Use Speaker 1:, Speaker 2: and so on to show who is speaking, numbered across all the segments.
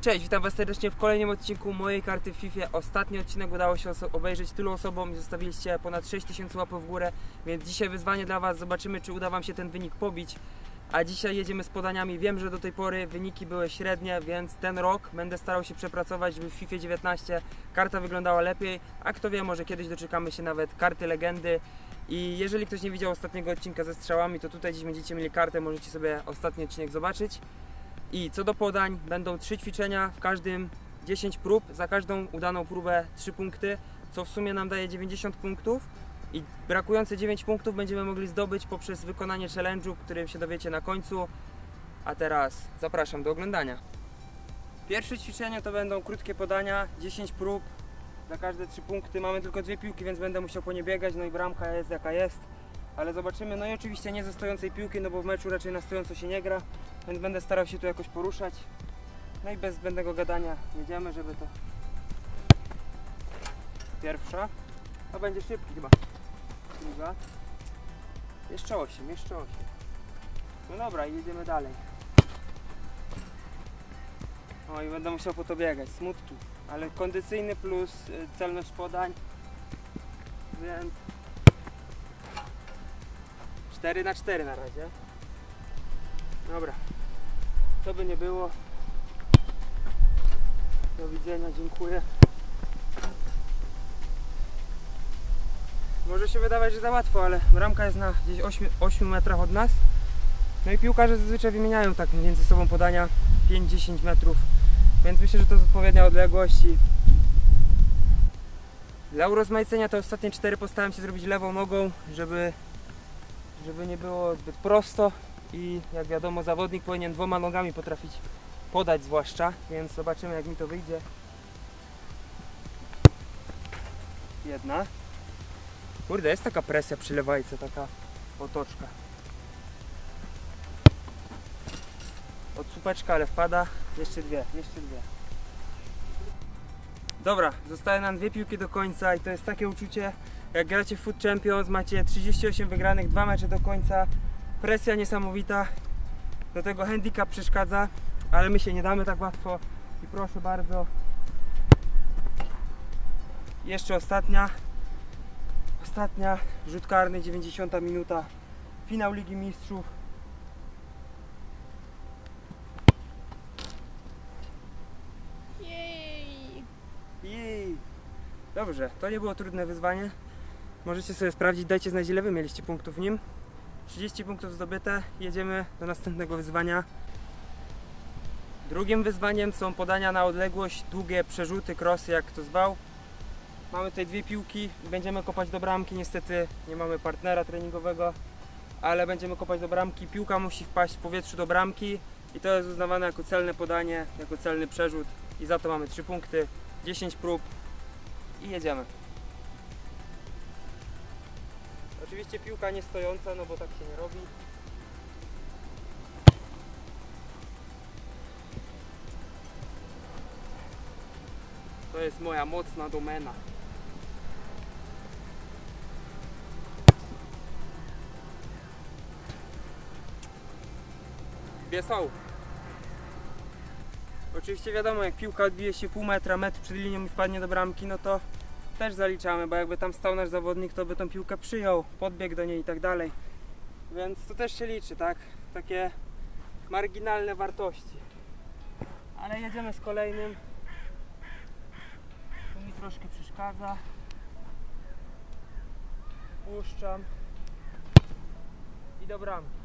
Speaker 1: Cześć, witam Was serdecznie w kolejnym odcinku mojej karty w FIFA. Ostatni odcinek udało się obejrzeć tylu osobom i zostawiliście ponad 6000 łapów w górę, więc dzisiaj wyzwanie dla Was. Zobaczymy, czy uda Wam się ten wynik pobić. A dzisiaj jedziemy z podaniami. Wiem, że do tej pory wyniki były średnie, więc ten rok będę starał się przepracować, żeby w FIFA 19 karta wyglądała lepiej. A kto wie, może kiedyś doczekamy się nawet karty legendy. I jeżeli ktoś nie widział ostatniego odcinka ze strzałami, to tutaj dziś będziecie mieli kartę, możecie sobie ostatni odcinek zobaczyć. I co do podań, będą trzy ćwiczenia, w każdym 10 prób, za każdą udaną próbę 3 punkty, co w sumie nam daje 90 punktów. I brakujące 9 punktów będziemy mogli zdobyć poprzez wykonanie challenge'u, którym się dowiecie na końcu. A teraz zapraszam do oglądania. Pierwsze ćwiczenie to będą krótkie podania, 10 prób, za każde 3 punkty. Mamy tylko dwie piłki, więc będę musiał po nie biegać, no i bramka jest jaka jest. Ale zobaczymy, no i oczywiście nie ze stojącej piłki, no bo w meczu raczej na stojąco się nie gra więc będę starał się tu jakoś poruszać. No i bez zbędnego gadania jedziemy, żeby to. Pierwsza. To będzie szybki chyba. Druga. Jeszcze 8, jeszcze 8. No dobra, jedziemy dalej. O i będę musiał po to biegać, smutki. Ale kondycyjny plus y, celność podań. Więc 4 na 4 na razie. Dobra. Co by nie było. Do widzenia, dziękuję. Może się wydawać, że za łatwo, ale bramka jest na gdzieś 8, 8 metrach od nas. No i piłkarze zazwyczaj wymieniają tak między sobą podania 5-10 metrów. Więc myślę, że to jest odpowiednia odległość dla urozmaicenia te ostatnie cztery postaram się zrobić lewą nogą, żeby, żeby nie było zbyt prosto i jak wiadomo zawodnik powinien dwoma nogami potrafić podać zwłaszcza, więc zobaczymy jak mi to wyjdzie. Jedna. Kurde, jest taka presja przy lewajce, taka otoczka. Od słupeczka, ale wpada. Jeszcze dwie, jeszcze dwie. Dobra, zostały nam dwie piłki do końca i to jest takie uczucie, jak gracie w Foot Champions, macie 38 wygranych, dwa mecze do końca, presja niesamowita, do tego handicap przeszkadza, ale my się nie damy tak łatwo i proszę bardzo. Jeszcze ostatnia, ostatnia, rzut karny, 90 minuta, finał Ligi Mistrzów.
Speaker 2: Jej!
Speaker 1: Jej. Dobrze, to nie było trudne wyzwanie. Możecie sobie sprawdzić, dajcie znać ile wy mieliście punktów w nim. 30 punktów zdobyte, jedziemy do następnego wyzwania. Drugim wyzwaniem są podania na odległość, długie przerzuty, krosy, jak to zwał. Mamy tutaj dwie piłki będziemy kopać do bramki. Niestety nie mamy partnera treningowego, ale będziemy kopać do bramki. Piłka musi wpaść w powietrzu do bramki i to jest uznawane jako celne podanie, jako celny przerzut i za to mamy 3 punkty. 10 prób i jedziemy. Oczywiście piłka nie stojąca, no bo tak się nie robi. To jest moja mocna domena. Są. Oczywiście wiadomo, jak piłka odbije się pół metra, metr przed linią i wpadnie do bramki, no to też zaliczamy, bo jakby tam stał nasz zawodnik, to by tą piłkę przyjął, podbiegł do niej i tak dalej. Więc to też się liczy, tak? Takie marginalne wartości. Ale jedziemy z kolejnym. To mi troszkę przeszkadza. Puszczam. I do bramki.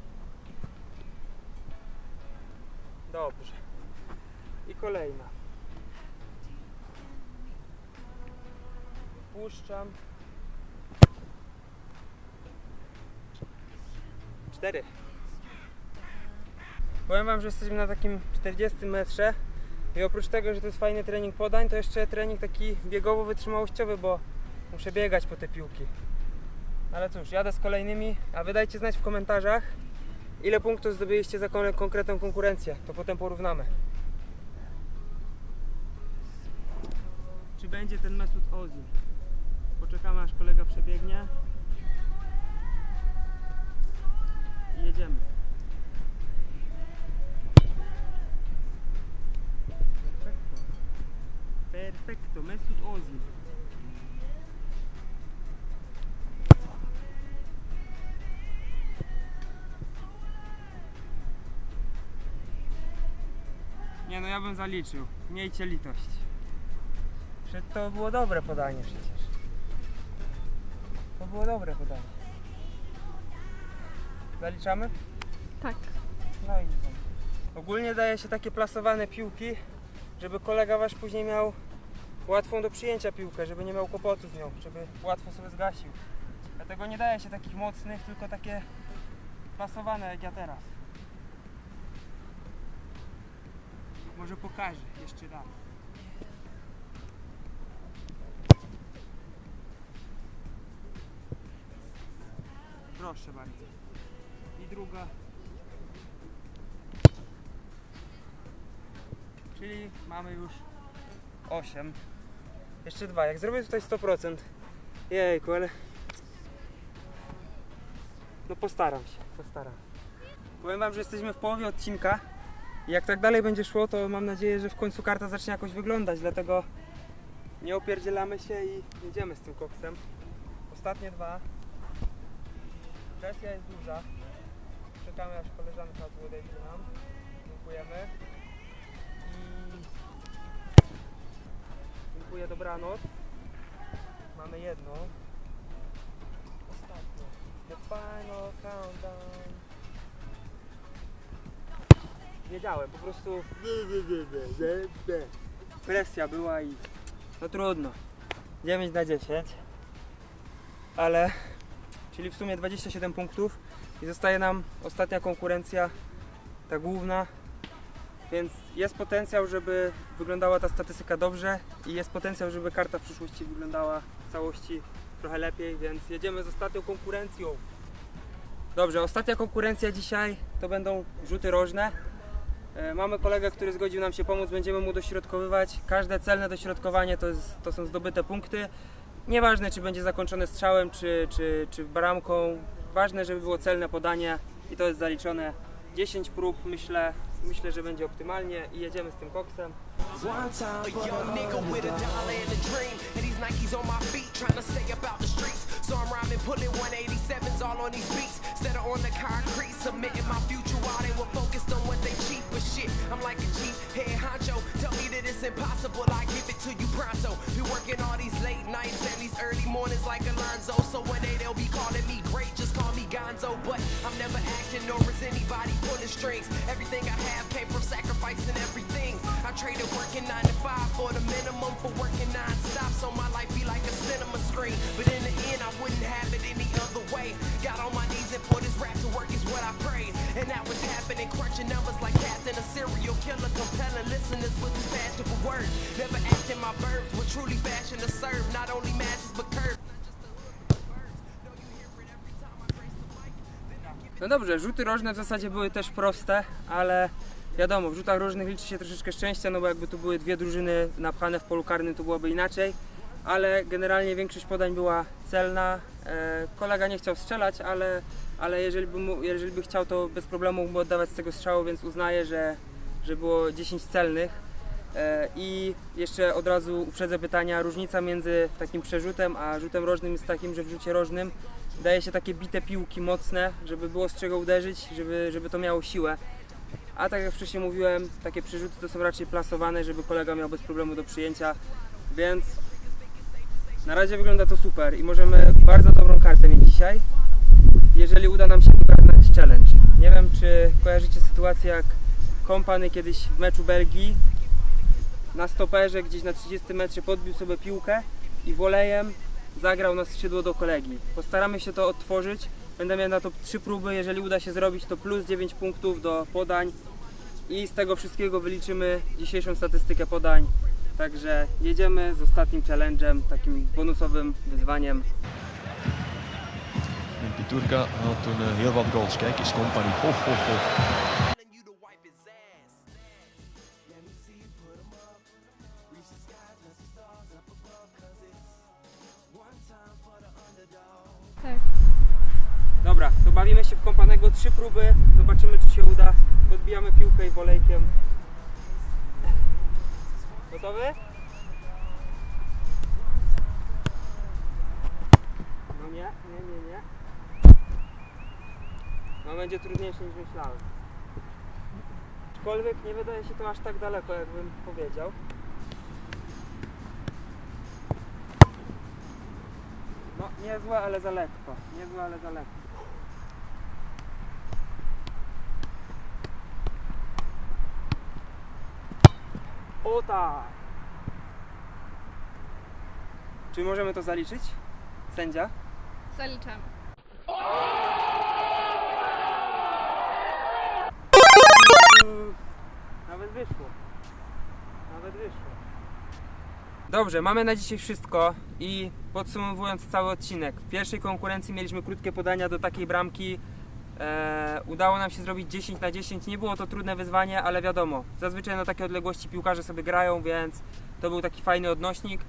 Speaker 1: Dobrze. I kolejna. Puszczam. Cztery. Powiem Wam, że jesteśmy na takim 40 metrze i oprócz tego, że to jest fajny trening podań, to jeszcze trening taki biegowo-wytrzymałościowy, bo muszę biegać po te piłki. Ale cóż, jadę z kolejnymi, a wy dajcie znać w komentarzach, ile punktów zdobyliście za kon- konkretną konkurencję, to potem porównamy. Czy będzie ten Mesut Ozil? Poczekamy aż kolega przebiegnie. I jedziemy. Mesut Ozil. Nie no, ja bym zaliczył. Miejcie litość. Przecież to było dobre podanie przecież. Było dobre podanie. Zaliczamy?
Speaker 2: Tak.
Speaker 1: No i. Ogólnie daje się takie plasowane piłki, żeby kolega wasz później miał łatwą do przyjęcia piłkę, żeby nie miał kłopotu z nią, żeby łatwo sobie zgasił. Dlatego nie daje się takich mocnych, tylko takie plasowane jak ja teraz. Może pokażę jeszcze raz. Proszę bardzo. I druga. Czyli mamy już 8. Jeszcze dwa. Jak zrobię tutaj 100%. Jejku, ale. No postaram się, postaram. Powiem wam, że jesteśmy w połowie odcinka. I jak tak dalej będzie szło, to mam nadzieję, że w końcu karta zacznie jakoś wyglądać, dlatego nie opierdzielamy się i jedziemy z tym koksem. Ostatnie dwa. Presja jest duża. Czekamy aż koleżanka podejdzie nam. Dziękujemy. I dziękuję, dobranoc. Mamy jedno. Ostatnie. The final countdown. Wiedziałem, po prostu presja była i no trudno. 9 na 10. Ale czyli w sumie 27 punktów i zostaje nam ostatnia konkurencja, ta główna. Więc jest potencjał, żeby wyglądała ta statystyka dobrze i jest potencjał, żeby karta w przyszłości wyglądała w całości trochę lepiej, więc jedziemy z ostatnią konkurencją. Dobrze, ostatnia konkurencja dzisiaj to będą rzuty rożne. E, Mamy kolegę, który zgodził nam się pomóc, będziemy mu dośrodkowywać. Każde celne dośrodkowanie to, jest, to są zdobyte punkty. Nieważne, czy będzie zakończone strzałem, czy, czy, czy bramką. Ważne, żeby było celne podanie i to jest zaliczone. 10 prób, myślę, myślę, że będzie optymalnie i jedziemy z tym koksem.
Speaker 3: A young nigga with a dollar and a dream. And these Nikes on my feet, trying to stay up out the streets. So I'm rhyming, pulling 187s all on these beats. Instead of on the concrete, submitting my future while they were focused on what they cheap. But shit, I'm like a cheap head honcho. Tell me that it's impossible, I give it to you pronto. Been working all these late nights and these early mornings like Alonzo. So one day they'll be calling me great, just call me Gonzo. But I'm never acting, nor is anybody pulling strings. Everything traded working nine to five for the minimum for working non-stop. So my life be like a cinema screen. But in the end, I wouldn't have it any other way. Got on my knees and put this rap to work is what I prayed. And that was happening, crunching numbers like Captain, a serial killer, compelling listeners with his passion for words. Never acting my verbs, were truly fashion to serve not only masses but curves.
Speaker 1: No dobrze, rzuty rożne w zasadzie były też proste, ale wiadomo, w rzutach rożnych liczy się troszeczkę szczęścia, no bo jakby tu były dwie drużyny napchane w polu karnym, to byłoby inaczej. Ale generalnie większość podań była celna. E, kolega nie chciał strzelać, ale, ale jeżeli, by mu, jeżeli by chciał, to bez problemu mógłby oddawać z tego strzału, więc uznaję, że, że było 10 celnych. E, I jeszcze od razu uprzedzę pytania. Różnica między takim przerzutem a rzutem rożnym jest takim, że w rzucie rożnym daje się takie bite piłki mocne, żeby było z czego uderzyć, żeby, żeby to miało siłę. A tak jak wcześniej mówiłem, takie przerzuty to są raczej plasowane, żeby kolega miał bez problemu do przyjęcia, więc na razie wygląda to super i możemy bardzo dobrą kartę mieć dzisiaj, jeżeli uda nam się wygrać challenge. Nie wiem, czy kojarzycie sytuację, jak kompany kiedyś w meczu Belgii na stoperze gdzieś na 30 metrze podbił sobie piłkę i wolejem zagrał na skrzydło do kolegi. Postaramy się to odtworzyć. Będę miał na to trzy próby. Jeżeli uda się zrobić, to plus 9 punktów do podań. I z tego wszystkiego wyliczymy dzisiejszą statystykę podań. Także jedziemy z ostatnim challenge'em, takim bonusowym wyzwaniem.
Speaker 4: Piturka had eh, heel wat goals. Kijk eens, compagnie. Ho, ho, ho.
Speaker 1: No będzie trudniejsze niż myślałem. Aczkolwiek nie wydaje się to aż tak daleko, jakbym powiedział. No, niezłe, ale za lekko. Niezłe, ale za lekko. O tak! Czy możemy to zaliczyć? Sędzia?
Speaker 2: Zaliczamy.
Speaker 1: Nawet wyszło. Nawet wyszło. Dobrze, mamy na dzisiaj wszystko i podsumowując cały odcinek. W pierwszej konkurencji mieliśmy krótkie podania do takiej bramki. E, udało nam się zrobić 10 na 10. Nie było to trudne wyzwanie, ale wiadomo, zazwyczaj na takie odległości piłkarze sobie grają, więc to był taki fajny odnośnik.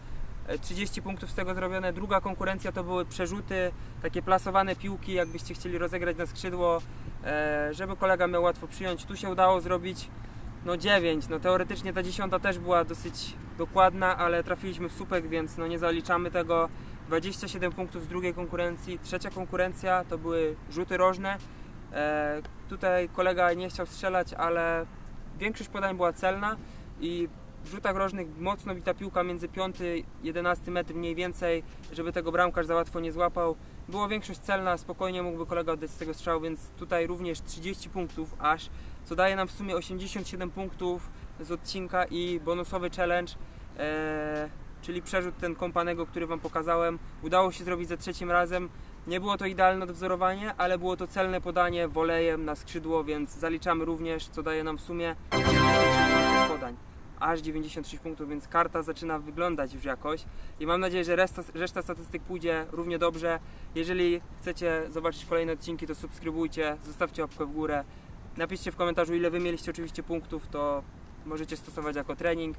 Speaker 1: E, 30 punktów z tego zrobione. Druga konkurencja to były przerzuty, takie plasowane piłki, jakbyście chcieli rozegrać na skrzydło, e, żeby kolega miał łatwo przyjąć. Tu się udało zrobić no 9. No teoretycznie ta dziesiąta też była dosyć dokładna, ale trafiliśmy w słupek, więc no nie zaliczamy tego. 27 punktów z drugiej konkurencji. Trzecia konkurencja to były rzuty rożne. E, tutaj kolega nie chciał strzelać, ale większość podań była celna i w rzutach rożnych mocno bita piłka między 5 11 metr mniej więcej, żeby tego bramkarz za łatwo nie złapał. Była większość celna, spokojnie mógłby kolega oddać z tego strzał, więc tutaj również 30 punktów aż, co daje nam w sumie 87 punktów z odcinka i bonusowy challenge, e, czyli przerzut ten kompanego, który Wam pokazałem. Udało się zrobić za trzecim razem. Nie było to idealne odwzorowanie, ale było to celne podanie wolejem na skrzydło, więc zaliczamy również, co daje nam w sumie 96 punktów podań. Aż 96 punktów, więc karta zaczyna wyglądać już jakoś. I mam nadzieję, że reszta statystyk pójdzie równie dobrze. Jeżeli chcecie zobaczyć kolejne odcinki, to subskrybujcie, zostawcie łapkę w górę. Napiszcie w komentarzu, ile wy mieliście oczywiście punktów, to możecie stosować jako trening.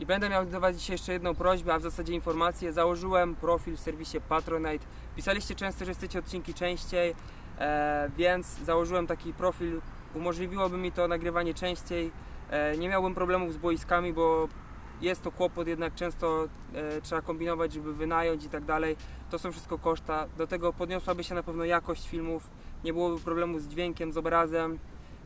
Speaker 1: I będę miał do Was dzisiaj jeszcze jedną prośbę, a w zasadzie informację. Założyłem profil w serwisie Patronite. Pisaliście często, że chcecie odcinki częściej, e, więc założyłem taki profil. Umożliwiłoby mi to nagrywanie częściej. E, nie miałbym problemów z boiskami, bo jest to kłopot, jednak często e, trzeba kombinować, żeby wynająć i tak dalej. To są wszystko koszta. Do tego podniosłaby się na pewno jakość filmów, nie byłoby problemu z dźwiękiem, z obrazem.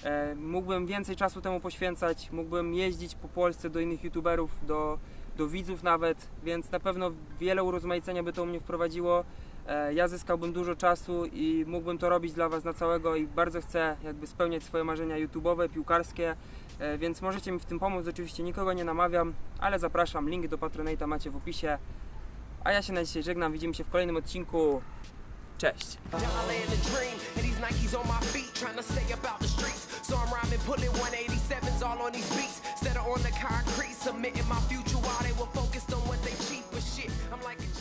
Speaker 1: E, mógłbym więcej czasu temu poświęcać, mógłbym jeździć po Polsce do innych youtuberów, do, do widzów nawet, więc na pewno wiele urozmaicenia by to u mnie wprowadziło. E, ja zyskałbym dużo czasu i mógłbym to robić dla Was na całego i bardzo chcę jakby spełniać swoje marzenia YouTube'owe, piłkarskie, e, więc możecie mi w tym pomóc. Oczywiście nikogo nie namawiam, ale zapraszam. Link do Patronite'a macie w opisie. A ja się na dzisiaj żegnam. Widzimy się w kolejnym odcinku. Cześć!
Speaker 3: time pulling 187s all on these beats. Instead of on the concrete, submitting my future while they were focused on what they cheap with shit. I'm like.